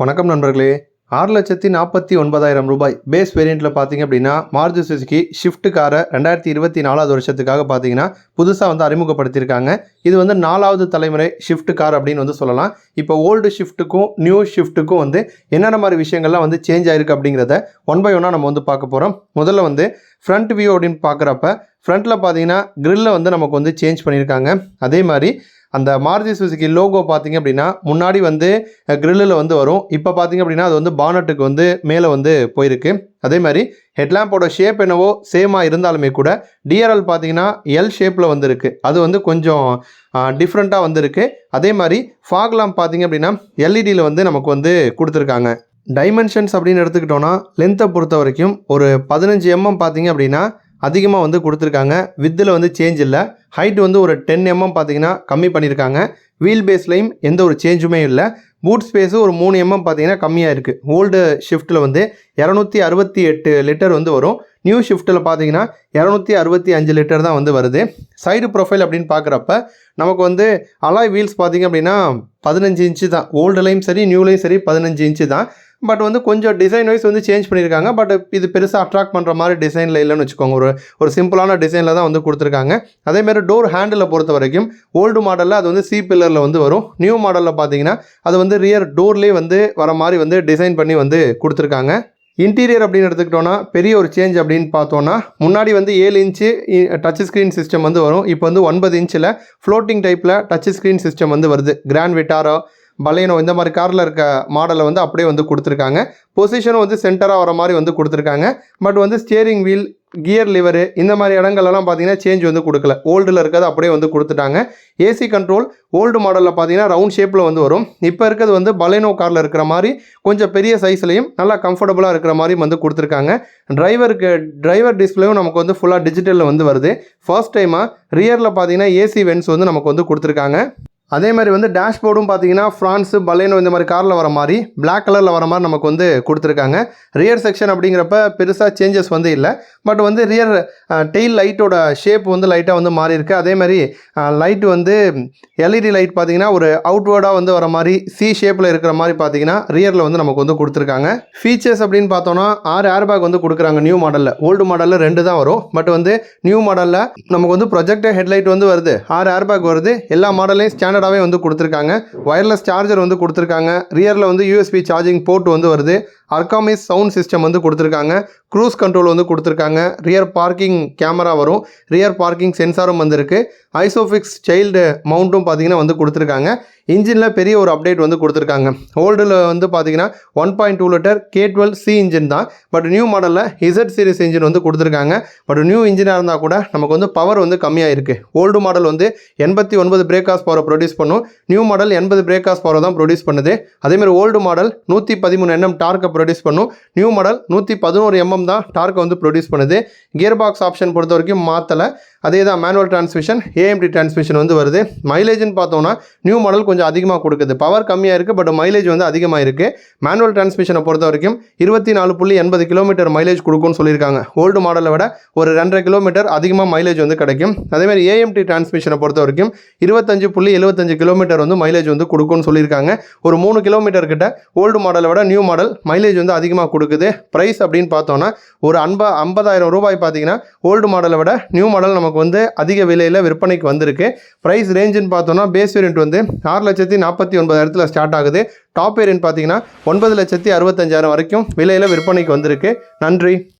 வணக்கம் நண்பர்களே. ஆறு லட்சத்தி நாற்பத்தி ஒன்பதாயிரம் ரூபாய் பேஸ் வேரியண்ட்டில் பார்த்தீங்க அப்படின்னா மாருதி சுசுக்கி ஷிஃப்ட் காரை ரெண்டாயிரத்தி இருபத்தி நாலாவது வருஷத்துக்காக பார்த்தீங்கன்னா புதுசாக வந்து அறிமுகப்படுத்தியிருக்காங்க. இது வந்து நாலாவது தலைமுறை ஷிஃப்ட் கார் அப்படின்னு வந்து சொல்லலாம். இப்போ ஓல்டு ஷிஃப்ட்டுக்கும் நியூ ஷிஃப்ட்டுக்கும் வந்து என்னென்ன மாதிரி விஷயங்கள்லாம் வந்து சேஞ்ச் ஆயிருக்கு அப்படிங்கிறத ஒன் பை ஒன்னாக நம்ம வந்து பார்க்க போகிறோம் முதல்ல வந்து ஃப்ரண்ட் வியூ அப்படின்னு பார்க்குறப்ப ஃப்ரண்ட்டில் பார்த்தீங்கன்னா க்ரில்லை வந்து நமக்கு வந்து சேஞ்ச் பண்ணியிருக்காங்க. அதே மாதிரி அந்த மாருதி சுசுகி லோகோ பார்த்தீங்க அப்படின்னா முன்னாடி வந்து கிரில்லில் வந்து வரும். இப்போ பார்த்தீங்க அப்படின்னா அது வந்து பானட்டுக்கு வந்து மேலே வந்து போயிருக்கு. அதே மாதிரி ஹெட்லாம்போட ஷேப் என்னவோ சேமாக இருந்தாலுமே கூட டிஆர்எல் பார்த்தீங்கன்னா எல் ஷேப்பில் வந்துருக்கு. அது வந்து கொஞ்சம் டிஃப்ரெண்ட்டாக வந்திருக்கு. அதே மாதிரி ஃபாக்லாம் பார்த்தீங்க அப்படின்னா எல்இடியில் வந்து நமக்கு வந்து கொடுத்துருக்காங்க. டைமென்ஷன்ஸ் அப்படின்னு எடுத்துக்கிட்டோன்னா லென்த்தை பொறுத்த வரைக்கும் ஒரு பதினஞ்சு எம்எம் பார்த்தீங்க அப்படின்னா அதிகமாக வந்து கொடுத்துருக்காங்க. வித்தில் வந்து சேஞ்ச் இல்லை. ஹைட் வந்து ஒரு டென் எம்எம் mm பார்த்தீங்கன்னா கம்மி பண்ணியிருக்காங்க வீல் பேஸ்லையும் எந்த ஒரு சேஞ்சுமே இல்லை. பூட் ஸ்பேஸும் ஒரு மூணு mm எம்எம் பார்த்தீங்கன்னா கம்மியாக இருக்குது ஓல்டு ஷிஃப்ட்டில் வந்து இரநூத்தி அறுபத்தி எட்டு லிட்டர் வந்து வரும். நியூ ஷிஃப்ட்டில் பார்த்தீங்கன்னா இரநூத்தி அறுபத்தி அஞ்சு லிட்டர் தான் வந்து வருது. சைடு ப்ரொஃபைல் அப்படின்னு பார்க்குறப்ப நமக்கு வந்து அலாய் வீல்ஸ் பார்த்தீங்க அப்படின்னா பதினஞ்சு இன்ச்சு தான். ஓல்டுலையும் சரி நியூலையும் சரி பதினஞ்சு இன்ச்சு தான். பட் வந்து கொஞ்சம் டிசைன் வைஸ் வந்து சேஞ்ச் பண்ணியிருக்காங்க. பட் இது பெருசாக அட்ராக்ட் பண்ணுற மாதிரி டிசைனில் இல்லைன்னு வச்சுக்கோங்க. ஒரு ஒரு சிம்பிளான டிசைனில் தான் வந்து கொடுத்துருக்காங்க. அதேமாரி டோர் ஹேண்டிலை பொறுத்த வரைக்கும் ஓல்டு மாடலில் அது வந்து சி பில்லரில் வந்து வரும். நியூ மாடலில் பார்த்தீங்கன்னா அது வந்து ரியர் டோர்லேயே வந்து வர மாதிரி வந்து டிசைன் பண்ணி வந்து கொடுத்துருக்காங்க. இன்டீரியர் அப்படின்னு எடுத்துக்கிட்டோன்னா பெரிய ஒரு சேஞ்ச் அப்படின்னு பார்த்தோன்னா முன்னாடி வந்து ஏழு இன்ச்சு டச் ஸ்க்ரீன் சிஸ்டம் வந்து வரும். இப்போ வந்து ஒன்பது இன்ச்சில் ஃப்ளோட்டிங் டைப்பில் டச் ஸ்க்ரீன் சிஸ்டம் வந்து வருது. கிராண்ட் விட்டாரோ பலேனோ இந்த மாதிரி காரில் இருக்க மாடலை வந்து அப்படியே வந்து கொடுத்துருக்காங்க. பொசிஷனும் வந்து சென்டராக வர மாதிரி வந்து கொடுத்துருக்காங்க. பட் வந்து ஸ்டியரிங் வீல் கியர் லிவரு இந்த மாதிரி இடங்கள்லாம் பார்த்தீங்கன்னா சேஞ்ச் வந்து கொடுக்கல. ஓல்டில் இருக்கிறது அப்படியே வந்து கொடுத்துட்டாங்க. ஏசி கண்ட்ரோல் ஓல்டு மாடலில் பார்த்தீங்கன்னா ரவுண்ட் ஷேப்பில் வந்து வரும். இப்போ இருக்கிறது வந்து பலேனோ காரில் இருக்கிற மாதிரி கொஞ்சம் பெரிய சைஸ்லையும் நல்லா கம்ஃபர்டபுளாக இருக்கிற மாதிரியும் வந்து கொடுத்துருக்காங்க. டிரைவருக்கு டிரைவர் டிஸ்பிளேவும் நமக்கு வந்து ஃபுல்லாக டிஜிட்டலில் வந்து வருது. ஃபர்ஸ்ட் டைமாக ரியரில் பார்த்தீங்கன்னா ஏசி வென்ஸ் வந்து நமக்கு வந்து கொடுத்துருக்காங்க. அதே மாதிரி வந்து டேஷ்போர்டும் பார்த்தீங்கன்னா ஃப்ரான்ஸு பலேனோ இந்த மாதிரி காரில் வர மாதிரி பிளாக் கலரில் வர மாதிரி நமக்கு வந்து கொடுத்துருக்காங்க. ரியர் செக்ஷன் அப்படிங்கிறப்ப பெருசாக சேஞ்சஸ் வந்து இல்லை. பட் வந்து ரியர் டெயில் லைட்டோட ஷேப் வந்து லைட்டாக வந்து மாறியிருக்கு. அதே மாதிரி லைட் வந்து எல்இடி லைட் பார்த்தீங்கன்னா ஒரு அவுட்வேர்டாக வந்து வர மாதிரி சி ஷேப்பில் இருக்கிற மாதிரி பார்த்தீங்கன்னா ரியரில் வந்து நமக்கு வந்து கொடுத்துருக்காங்க. ஃபீச்சர்ஸ் அப்படின்னு பார்த்தோன்னா ஆறு ஏர் பேக் வந்து கொடுக்குறாங்க நியூ மாடலில் ஓல்டு மாடலில் ரெண்டு தான் வரும். பட் வந்து நியூ மாடலில் நமக்கு வந்து ப்ரொஜெக்டர் ஹெட்லைட் வந்து வருது. ஆறு ஏர் பேக் வருது. எல்லா மாடலையும் ஸ்டாண்ட் ஸ்டாண்டர்டாகவே வந்து கொடுத்துருக்காங்க. ஒயர்லெஸ் சார்ஜர் வந்து கொடுத்துருக்காங்க. ரியரில் வந்து யூஎஸ்பி சார்ஜிங் போர்ட் வந்து வருது. அர்காமிஸ் சவுண்ட் சிஸ்டம் வந்து கொடுத்துருக்காங்க. க்ரூஸ் கண்ட்ரோல் வந்து கொடுத்துருக்காங்க. ரியர் பார்க்கிங் கேமரா வரும். ரியர் பார்க்கிங் சென்சாரும் வந்திருக்கு. ஐசோஃபிக்ஸ் சைல்டு மவுண்ட்டும் பார்த்தீங்கன்னா வந்து கொடுத்துருக்காங்க. இன்ஜினில் பெரிய ஒரு அப்டேட் வந்து கொடுத்துருக்காங்க. ஓல்டில் வந்து பார்த்தீங்கன்னா one point two litre K twelve C engine தான். பட் நியூ மாடலில் இசட் சீரிஸ் இன்ஜின் வந்து கொடுத்துருக்காங்க. பட் நியூ இன்ஜினாக இருந்தால் கூட நமக்கு வந்து பவர் வந்து கம்மியாக இருக்குது ஓல்டு மாடல் வந்து எண்பத்தி ஒன்பது பிரேக்காஸ் பவரை ப்ரொடியூஸ் பண்ணும். நியூ மாடல் எண்பது பிரேக்காஸ் பவரை தான் ப்ரொடியூஸ் பண்ணுது. அதேமாதிரி ஓல்டு மாடல் நூற்றி பதிமூணு எண்ணம் டார்க்கை ப்ரொடியூஸ் பண்ணும். நியூ மாடல் நூற்றி பதினோரு எம்எம் தான் டார்க்கை வந்து ப்ரொடியூஸ் பண்ணுது. கியர் பாக்ஸ் ஆப்ஷன் பொறுத்த வரைக்கும் மாற்றலை அதே தான் மேனுவல் டிரான்ஸ்மிஷன் ஏஎம்டி டிரான்ஸ்மிஷன் வந்து வருது. மைலேஜ்னு பார்த்தோம்னா நியூ மாடல் கொஞ்சம் அதிகமாக கொடுக்குது. பவர் கம்மியாக இருக்குது பட் மைலேஜ் வந்து அதிகமாக இருக்குது மேனுவல் டிரான்ஸ்மிஷனை பொறுத்த வரைக்கும் இருபத்தி நாலு புள்ளி எண்பது கிலோமீட்டர் மைலேஜ் கொடுக்கும்னு சொல்லியிருக்காங்க. ஓல்டு மாடலை விட ஒரு ரெண்டரை கிலோமீட்டர் அதிகமாக மைலேஜ் வந்து கிடைக்கும். அதேமாதிரி ஏஎம்டி டிரான்ஸ்மிஷனை பொறுத்த வரைக்கும் இருபத்தஞ்சு புள்ளி எழுபத்தஞ்சு கிலோமீட்டர் வந்து மைலேஜ் வந்து கொடுக்கும்னு சொல்லியிருக்காங்க. ஒரு மூணு கிலோமீட்டர் கிட்ட ஓல்டு மாடலை விட நியூ மாடல் மைலேஜ் வந்து அதிகமாக கொடுக்குது. ப்ரைஸ் அப்படின்னு பார்த்தோன்னா ஒரு அன்பா ஐம்பதாயிரம் ரூபாய் பார்த்தீங்கன்னா ஓல்டு மாடலை விட நியூ மாடல் நமக்கு நமக்கு வந்து அதிக விலையில் விற்பனைக்கு வந்திருக்கு. ப்ரைஸ் ரேஞ்சுன்னு பார்த்தோன்னா பேஸ் வேரியன்ட் வந்து ஆறு லட்சத்தி நாற்பத்தி ஒன்பதாயிரத்தில் ஸ்டார்ட் ஆகுது. டாப் வேரியன்ட் பார்த்தீங்கன்னா ஒன்பது லட்சத்தி அறுபத்தஞ்சாயிரம் வரைக்கும் விலையில் விற்பனைக்கு வந்திருக்கு. நன்றி.